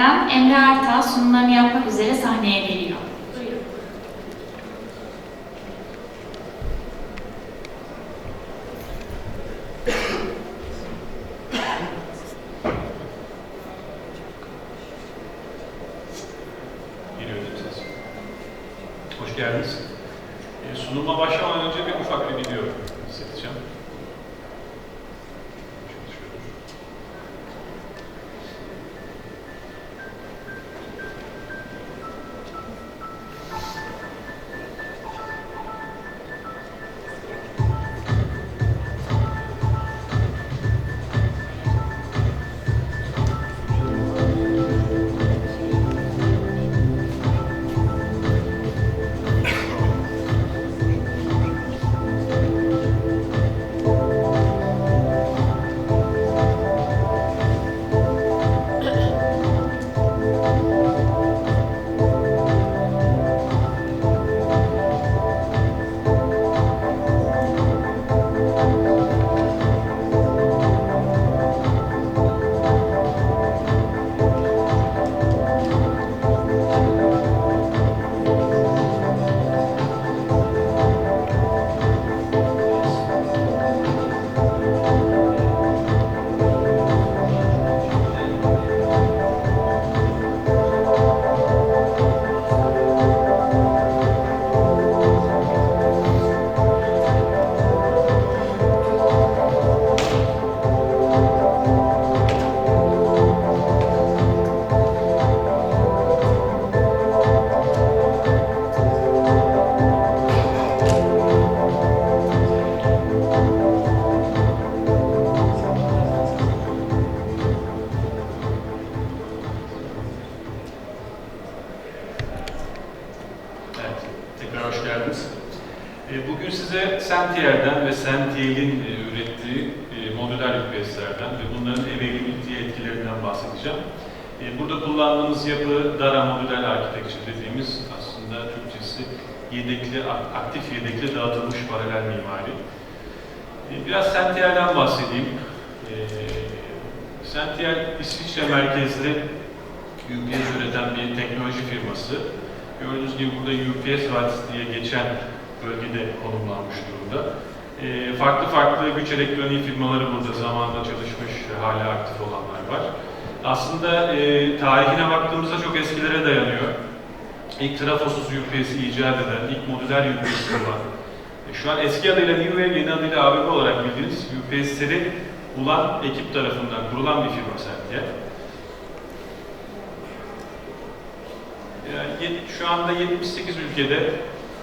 Ocak'tan Emre Artal sunumlarını yapmak üzere sahneye geliyor. Aslında Türkçesi yedekli, ak- aktif yedekli dağıtılmış paralel mimari. E, Biraz Sentier'den bahsedeyim. E, Sentier İsviçre merkezli UPS üreten bir teknoloji firması. Gördüğünüz gibi burada UPS Vadisi diye geçen bölgede konumlanmış durumda. Ee, farklı farklı güç elektroniği firmaları burada zamanında çalışmış, hala aktif olanlar var. Aslında e, tarihine baktığımızda çok eskilere dayanıyor. İlk trafosuz UPS'i icat eden, ilk modüler UPS'i olan, e, şu an eski adıyla New Wave, yeni adıyla ABB olarak bildiğiniz UPS'leri bulan ekip tarafından kurulan bir firma yet- şu anda 78 ülkede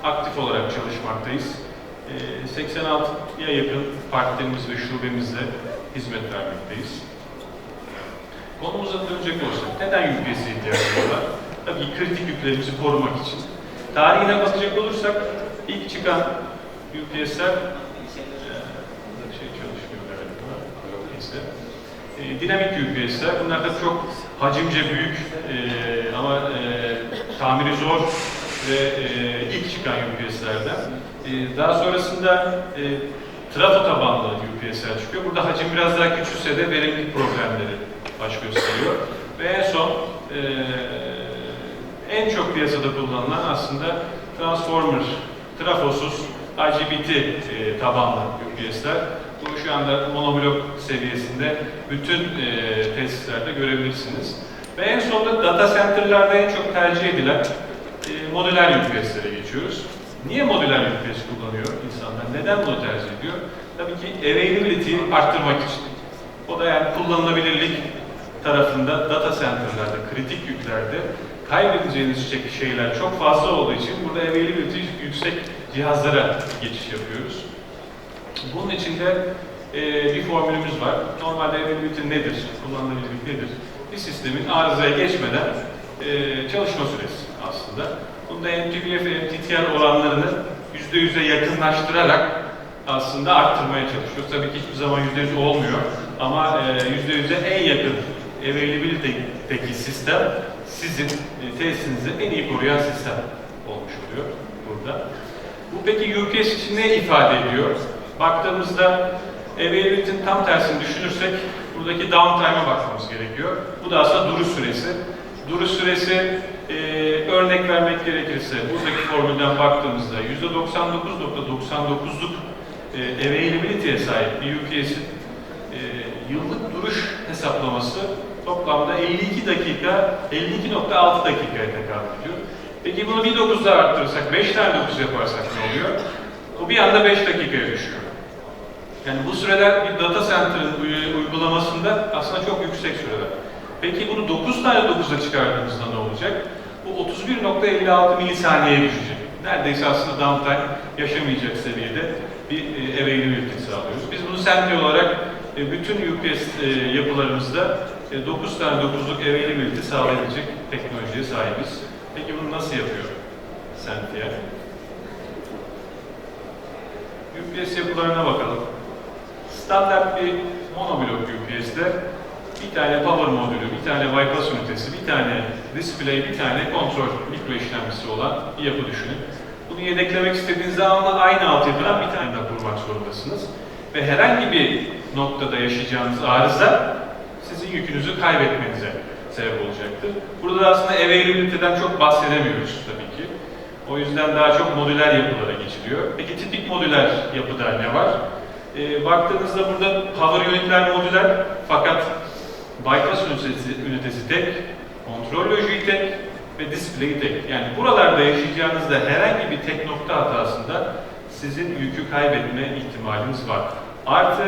aktif olarak çalışmaktayız. Ee, 86'ya yakın partnerimiz ve şubemizle hizmet vermekteyiz. Konumuza dönecek olursak, neden UPS'e ihtiyacımız var? Tabii kritik yüklerimizi korumak için. Tarihine bakacak olursak, ilk çıkan UPS'ler, şey çalışmıyor galiba, neyse. Ee, dinamik UPS'ler, bunlar da çok hacimce büyük ee, ama ee, tamiri zor ve ee, ilk çıkan UPS'lerden. Ee, daha sonrasında ee, trafo tabanlı UPS'ler çıkıyor. Burada hacim biraz daha küçülse de verimlilik problemleri baş gösteriyor. Ve en son ee, en çok piyasada kullanılan aslında transformer, trafosuz IGBT e, tabanlı UPS'ler. Bu şu anda monoblok seviyesinde bütün e, tesislerde görebilirsiniz. Ve en sonunda data center'larda en çok tercih edilen e, modüler UPS'lere geçiyoruz. Niye modüler UPS kullanıyor insanlar? Neden bunu tercih ediyor? Tabii ki availability'yi arttırmak için. O da yani kullanılabilirlik tarafında data center'larda, kritik yüklerde kaybedeceğiniz şey- şeyler çok fazla olduğu için burada availability yüksek cihazlara geçiş yapıyoruz. Bunun için de e, bir formülümüz var. Normalde availability nedir, kullanılabilirlik nedir? Bir sistemin arızaya geçmeden e, çalışma süresi aslında. Bunda MTBF ve MTTR oranlarını %100'e yakınlaştırarak aslında arttırmaya çalışıyoruz. Tabii ki hiçbir zaman %100 olmuyor ama e, %100'e en yakın availability'deki sistem sizin e, tesisinizi en iyi koruyan sistem olmuş oluyor burada. Bu peki UPS ne ifade ediyor? Baktığımızda availability'nin tam tersini düşünürsek buradaki downtime'a bakmamız gerekiyor. Bu da aslında duruş süresi. Duruş süresi e, örnek vermek gerekirse buradaki formülden baktığımızda %99.99'luk e, availability'ye sahip bir UPS'in e, yıllık duruş hesaplaması toplamda 52 dakika, 52.6 dakikaya tekabül ediyor. Peki bunu bir 9'da arttırırsak, 5 tane 9 yaparsak ne oluyor? Bu bir anda 5 dakikaya düşüyor. Yani bu süreler bir data center'ın uy- uygulamasında aslında çok yüksek süreler. Peki bunu 9 tane 9'a çıkardığımızda ne olacak? Bu 31.56 milisaniyeye düşecek. Neredeyse aslında downtime yaşamayacak seviyede bir e, availability sağlıyoruz. Biz bunu senti olarak e, bütün UPS e, yapılarımızda e, 9 tane 9'luk availability sağlayabilecek teknolojiye sahibiz. Peki bunu nasıl yapıyor Sentia? UPS yapılarına bakalım. Standart bir monoblok UPS'de bir tane power modülü, bir tane bypass ünitesi, bir tane display, bir tane kontrol mikro işlemcisi olan bir yapı düşünün. Bunu yedeklemek istediğiniz zaman da aynı altyapıdan bir tane daha kurmak zorundasınız. Ve herhangi bir noktada yaşayacağınız arıza yükünüzü kaybetmenize sebep olacaktır. Burada da aslında availability'den çok bahsedemiyoruz tabii ki. O yüzden daha çok modüler yapılara geçiliyor. Peki tipik modüler yapıda ne var? E, baktığınızda burada power unitler modüler fakat bypass ünitesi, ünitesi tek, kontrol lojiği tek ve display tek. Yani buralarda yaşayacağınızda herhangi bir tek nokta hatasında sizin yükü kaybetme ihtimaliniz var. Artı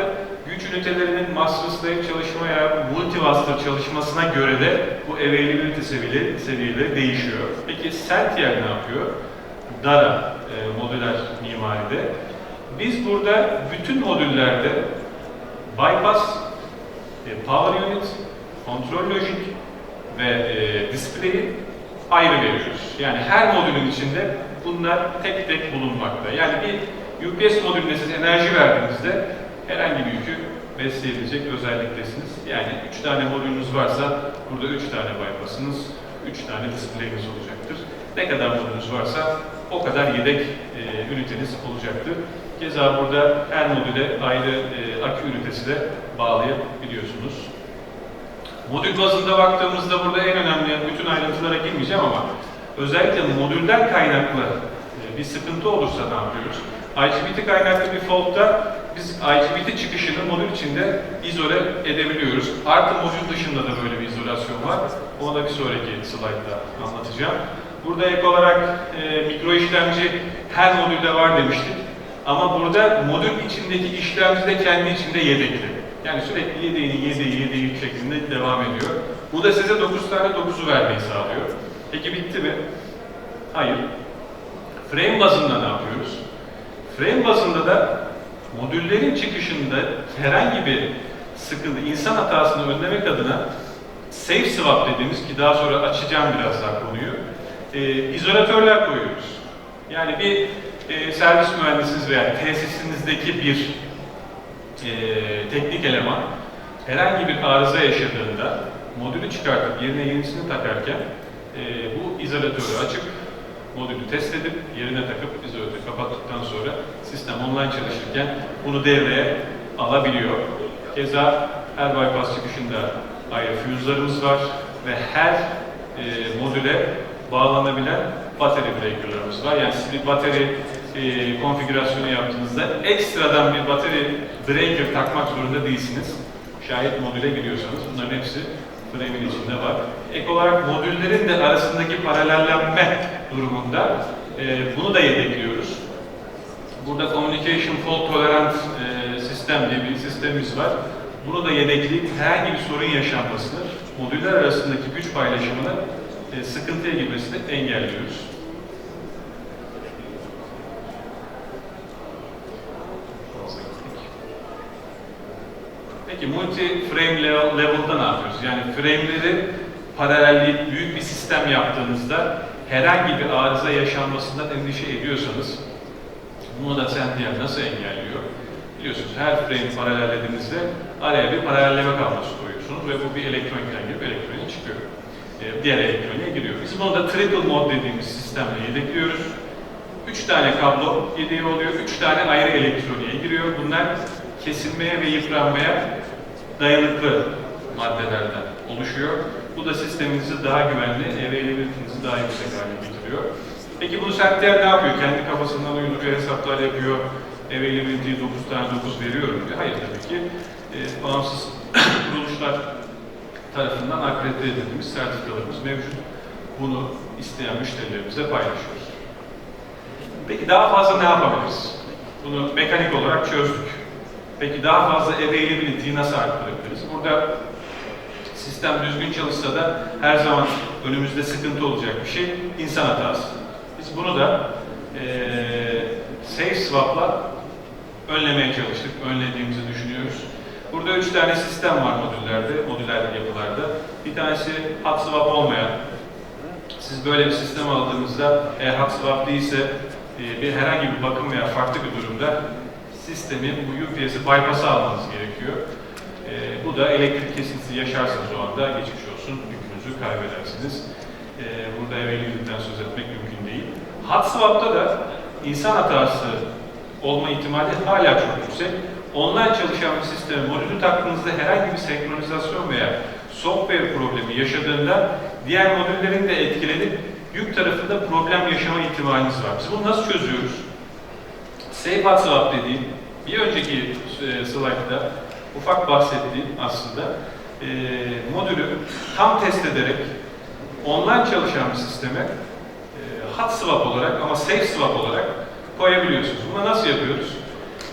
güç ünitelerinin master slave çalışmaya, multivaster çalışmasına göre de bu availability seviyeleri, seviyeleri değişiyor. Peki Celtier ne yapıyor? Dara e, modüler mimaride. Biz burada bütün modüllerde bypass, e, power unit, kontrol lojik ve e, display'i ayrı veriyoruz. Yani her modülün içinde bunlar tek tek bulunmakta. Yani bir UPS modülüne siz enerji verdiğinizde herhangi bir yükü besleyebilecek özelliktesiniz. Yani 3 tane modülünüz varsa burada 3 tane bypass'ınız, 3 tane display'iniz olacaktır. Ne kadar modülünüz varsa o kadar yedek e, üniteniz olacaktır. Keza burada her modüle ayrı e, akü ünitesi de bağlayabiliyorsunuz. Modül bazında baktığımızda burada en önemli, bütün ayrıntılara girmeyeceğim ama özellikle modülden kaynaklı bir sıkıntı olursa ne yapıyoruz? IGBT kaynaklı bir faultta biz IGBT çıkışını modül içinde izole edebiliyoruz. Artı modül dışında da böyle bir izolasyon var. Onu da bir sonraki slaytta anlatacağım. Burada ek olarak e, mikro işlemci her modülde var demiştik. Ama burada modül içindeki işlemci de kendi içinde yedekli. Yani sürekli yedeğini, yedeği, yedeği şeklinde devam ediyor. Bu da size 9 tane 9'u vermeyi sağlıyor. Peki bitti mi? Hayır. Frame bazında ne yapıyoruz? Frame bazında da modüllerin çıkışında herhangi bir sıkıntı, insan hatasını önlemek adına safe swap dediğimiz ki daha sonra açacağım biraz daha konuyu, e, izolatörler koyuyoruz. Yani bir e, servis mühendisiniz veya tesisinizdeki bir e, teknik eleman herhangi bir arıza yaşadığında modülü çıkartıp yerine yenisini takarken e, bu izolatörü açıp modülü test edip yerine takıp izolatörü kapattıktan sonra sistem online çalışırken bunu devreye alabiliyor. Keza her bypass çıkışında ayrı fuse'larımız var ve her e, modüle bağlanabilen battery breaker'larımız var. Yani siz bir battery e, konfigürasyonu yaptığınızda ekstradan bir battery breaker takmak zorunda değilsiniz. Şayet modüle giriyorsanız bunların hepsi frame'in içinde var. Ek olarak modüllerin de arasındaki paralellenme durumunda e, bunu da yedekliyoruz. Burada Communication Fault Tolerant e, sistem diye bir sistemimiz var. Bunu da yedekleyip herhangi bir sorun yaşanmasını, modüller arasındaki güç paylaşımını e, sıkıntıya girmesini engelliyoruz. Peki multi-frame level- level'da ne yapıyoruz? Yani frame'leri paralelleyip büyük bir sistem yaptığınızda herhangi bir arıza yaşanmasından endişe ediyorsanız bunu da Sentinel nasıl engelliyor? Biliyorsunuz her frame paralellediğinizde araya bir paralelleme kablosu koyuyorsunuz ve bu bir elektronikten girip elektroniğe çıkıyor. Ee, diğer elektroniğe giriyor. Biz bunu da triple mode dediğimiz sistemle yedekliyoruz. Üç tane kablo yedeği oluyor, üç tane ayrı elektroniğe giriyor. Bunlar kesilmeye ve yıpranmaya dayanıklı maddelerden oluşuyor. Bu da sisteminizi daha güvenli, availability'nizi daha yüksek hale getiriyor. Peki bunu Sertler ne yapıyor? Kendi kafasından uyduruyor, hesaplar yapıyor. Availability 9 tane 9 veriyorum diyor. Hayır tabii ki. E, bağımsız kuruluşlar tarafından akredite edilmiş sertifikalarımız mevcut. Bunu isteyen müşterilerimizle paylaşıyoruz. Peki daha fazla ne yapabiliriz? Bunu mekanik olarak çözdük. Peki daha fazla availability'yi nasıl arttırabiliriz? Burada sistem düzgün çalışsa da her zaman önümüzde sıkıntı olacak bir şey insan hatası. Biz bunu da eee safe swap'la önlemeye çalıştık, önlediğimizi düşünüyoruz. Burada üç tane sistem var modüllerde, modüler yapılarda. Bir tanesi hot swap olmayan. Siz böyle bir sistem aldığınızda eğer hot swap değilse e, bir herhangi bir bakım veya farklı bir durumda sistemin bu UPS'i bypass'a almanız gerekiyor. E, bu da elektrik kesintisi yaşarsanız o anda geçmiş olsun yükünüzü kaybedersiniz. E, burada evveliylikten söz etmek mümkün değil. Hot swap'ta da insan hatası olma ihtimali hala çok yüksek. Online çalışan bir sisteme modülü taktığınızda herhangi bir senkronizasyon veya software problemi yaşadığında diğer modüllerin de etkilenip yük tarafında problem yaşama ihtimaliniz var. Biz bunu nasıl çözüyoruz? Safe Hot Swap dediğim, bir önceki e, slaytta ufak bahsettiğim aslında e, modülü tam test ederek online çalışan bir sisteme e, hot swap olarak ama safe swap olarak koyabiliyorsunuz. Bunu nasıl yapıyoruz?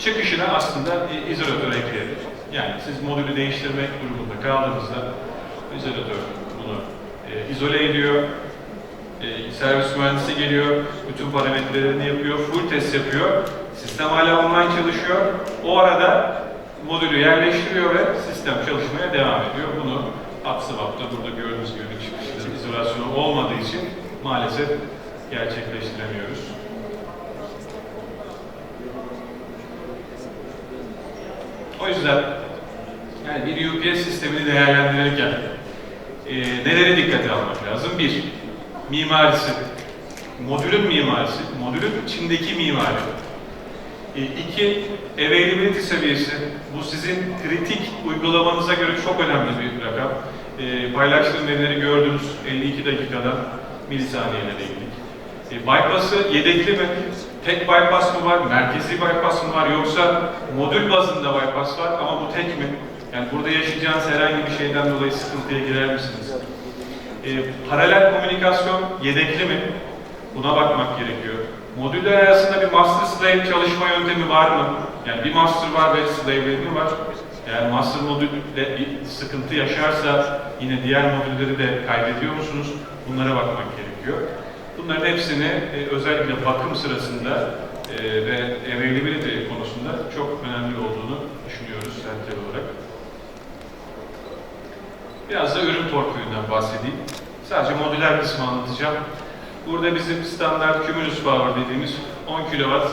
Çıkışına aslında e, izolatör ekleyelim. Yani siz modülü değiştirmek durumunda kaldığınızda izolatör bunu e, izole ediyor. E, servis mühendisi geliyor, bütün parametrelerini yapıyor, full test yapıyor. Sistem hala online çalışıyor. O arada modülü yerleştiriyor ve sistem çalışmaya devam ediyor. Bunu swap'ta burada gördüğünüz gibi çıkışta izolasyonu olmadığı için maalesef gerçekleştiremiyoruz. O yüzden yani bir UPS sistemini değerlendirirken e, nelere dikkate almak lazım? Bir, mimarisi, modülün mimarisi, modülün içindeki mimari. E, iki, availability seviyesi. Bu sizin kritik uygulamanıza göre çok önemli bir rakam. E, paylaştığım verileri gördünüz 52 dakikada milisaniyelere indik. E, bypass'ı yedekli mi? Tek bypass mı var? Merkezi bypass mı var? Yoksa modül bazında bypass var ama bu tek mi? Yani burada yaşayacağınız herhangi bir şeyden dolayı sıkıntıya girer misiniz? E, paralel komünikasyon yedekli mi? Buna bakmak gerekiyor. Modüller arasında bir master slave çalışma yöntemi var mı? Yani bir master var ve slave'leri mi var? Yani master modülle bir sıkıntı yaşarsa yine diğer modülleri de kaybediyor musunuz? Bunlara bakmak gerekiyor. Bunların hepsini e, özellikle bakım sırasında e, ve availability konusunda çok önemli olduğunu düşünüyoruz sentral olarak. Biraz da ürün portföyünden bahsedeyim. Sadece modüler kısmı anlatacağım. Burada bizim standart cumulus power dediğimiz 10 kW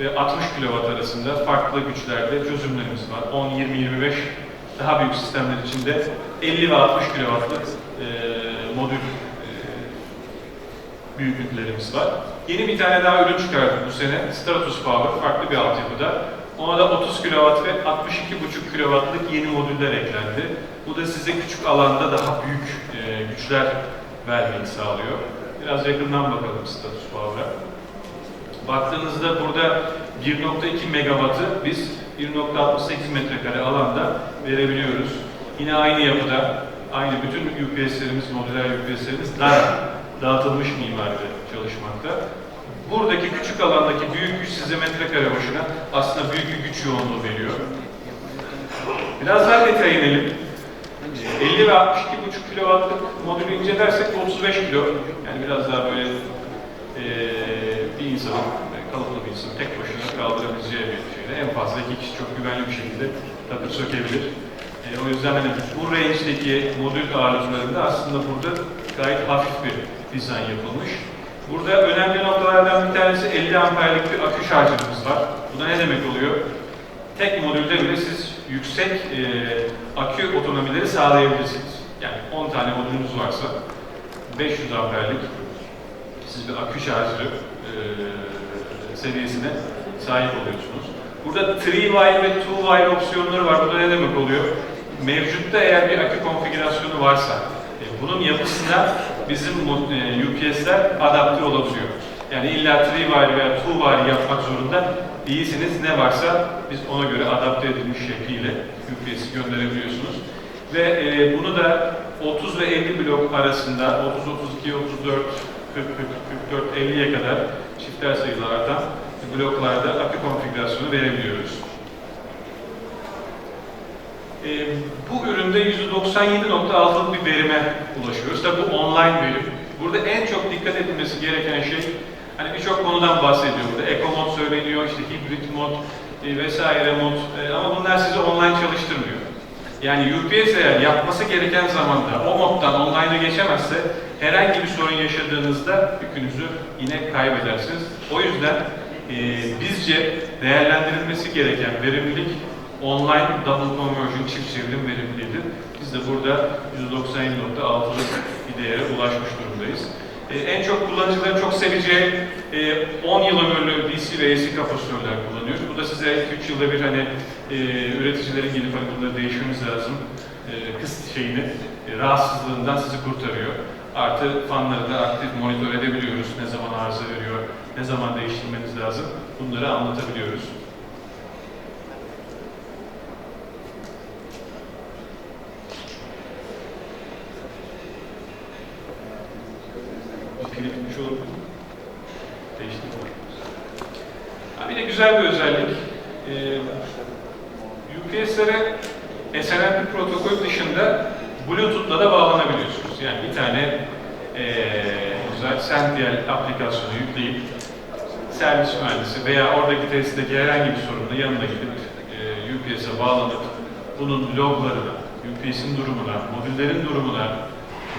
ve 60 kW arasında farklı güçlerde çözümlerimiz var. 10, 20, 25 daha büyük sistemler içinde 50 ve 60 kW'lık e, modül e, büyüklüklerimiz var. Yeni bir tane daha ürün çıkardık bu sene. Stratus Power farklı bir altyapıda. Ona da 30 kW ve 62,5 kW'lık yeni modüller eklendi. Bu da size küçük alanda daha büyük e, güçler vermeyi sağlıyor. Biraz yakından bakalım Stratus Power'a. Baktığınızda burada 1.2 megawattı biz 1.68 metrekare alanda verebiliyoruz. Yine aynı yapıda, aynı bütün UPS'lerimiz, modüler UPS'lerimiz dar dağıtılmış mimaride çalışmakta. Buradaki küçük alandaki büyük güç size metrekare başına aslında büyük bir güç yoğunluğu veriyor. Biraz daha detaya inelim. 50 ve 62,5 kW'lık modülü incelersek 35 kilo. Yani biraz daha böyle eee bir insanın, kalıplı bir insanın tek başına kaldırabileceği bir şeyde. En fazla iki kişi çok güvenli bir şekilde takır sökebilir. E, o yüzden hani bu range'deki modül ağırlıklarında aslında burada gayet hafif bir dizayn yapılmış. Burada önemli noktalardan bir tanesi 50 amperlik bir akü şarjımız var. Bu da ne demek oluyor? Tek modülde bile siz yüksek e, akü otonomileri sağlayabilirsiniz. Yani 10 tane modülünüz varsa 500 amperlik siz bir akü şarjı e, seviyesine sahip oluyorsunuz. Burada 3 wire ve 2 wire opsiyonları var. Bu da ne demek oluyor? mevcutta eğer bir akü konfigürasyonu varsa e, bunun yapısına bizim e, UPS'ler adapte olabiliyor. Yani illa 3 wire veya 2 wire yapmak zorunda değilsiniz. Ne varsa biz ona göre adapte edilmiş şekliyle UPS'i gönderebiliyorsunuz. Ve e, bunu da 30 ve 50 blok arasında 30, 32, 34, 40, 40, 44, 50'ye kadar çiftler sayılı artan bloklarda akü konfigürasyonu verebiliyoruz. E, bu üründe %97.6'lık bir verime ulaşıyoruz. Tabi bu online verim. Burada en çok dikkat edilmesi gereken şey, hani birçok konudan bahsediyor burada. Eco mod söyleniyor, işte hibrit mod e, vesaire mod E, ama bunlar sizi online çalıştırmıyor. Yani UPS eğer yapması gereken zamanda o moddan online'a geçemezse herhangi bir sorun yaşadığınızda yükünüzü yine kaybedersiniz. O yüzden e, bizce değerlendirilmesi gereken verimlilik online double conversion çift çevrim verimliliğidir. Biz de burada %97.6'lık bir değere ulaşmış durumdayız. E, en çok kullanıcıların çok seveceği e, 10 yıl ömürlü DC ve AC kapasitörler kullanıyoruz. Bu da size 2-3 yılda bir hani e, üreticilerin gelip hani bunları değişmemiz lazım e, şeyini, e, rahatsızlığından sizi kurtarıyor. Artı fanları da aktif monitör edebiliyoruz. Ne zaman arıza veriyor, ne zaman değiştirmeniz lazım. Bunları anlatabiliyoruz. Güzel bir özellik. Ee, UPS'lere SNMP protokol dışında Bluetooth'la da bağlanabiliyorsunuz. Yani bir tane eee özel Sentiel aplikasyonu yükleyip servis mühendisi veya oradaki tesisteki herhangi bir sorunla yanına gidip eee UPS'e bağlanıp bunun loglarına, UPS'in durumuna, modüllerin durumuna,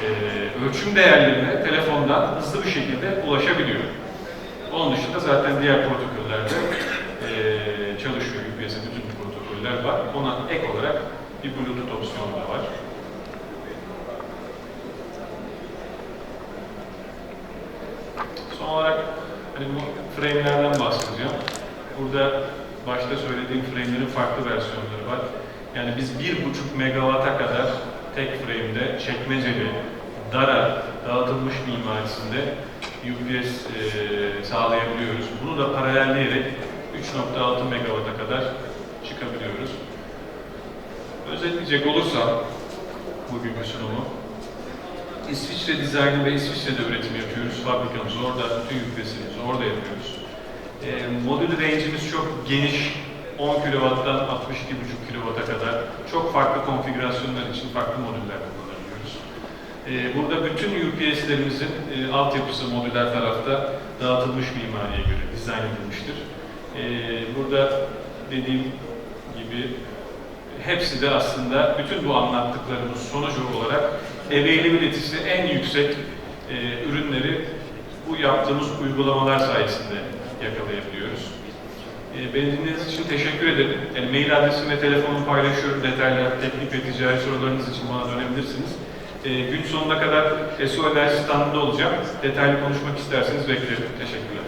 eee, ölçüm değerlerine telefondan hızlı bir şekilde ulaşabiliyor. Onun dışında zaten diğer protokollerde eee çalışıyor. UPS'in bütün protokoller var. Ona ek olarak bir Bluetooth opsiyonu da var. Son olarak hani bu frame'lerden bahsedeceğim. Burada başta söylediğim frame'lerin farklı versiyonları var. Yani biz 1.5 megawatt'a kadar tek frame'de çekmeceli, dara, dağıtılmış mimarisinde UPS eee, sağlayabiliyoruz. Bunu da paralelleyerek 3.6 megawatt'a kadar çıkabiliyoruz. Özetleyecek olursam bugünkü sunumu, İsviçre dizaynı ve İsviçre'de üretim yapıyoruz. Fabrikamız orada, bütün UPS'imizi orada yapıyoruz. E, modül range'imiz çok geniş. 10 kW'dan 62,5 kW'a kadar çok farklı konfigürasyonlar için farklı modüller kullanabiliyoruz. E, burada bütün UPS'lerimizin e, altyapısı modüler tarafta dağıtılmış mimariye göre dizayn edilmiştir. E, burada dediğim gibi hepsi de aslında bütün bu anlattıklarımız sonucu olarak availability'si en yüksek e, ürünleri bu yaptığımız uygulamalar sayesinde yakalayabiliyoruz. E, beni dinlediğiniz için teşekkür ederim. Yani mail adresim ve telefonumu paylaşıyorum. Detaylı teknik ve ticari sorularınız için bana dönebilirsiniz. E, gün sonuna kadar SO Enerji standında olacağım. Detaylı konuşmak isterseniz beklerim. Teşekkürler.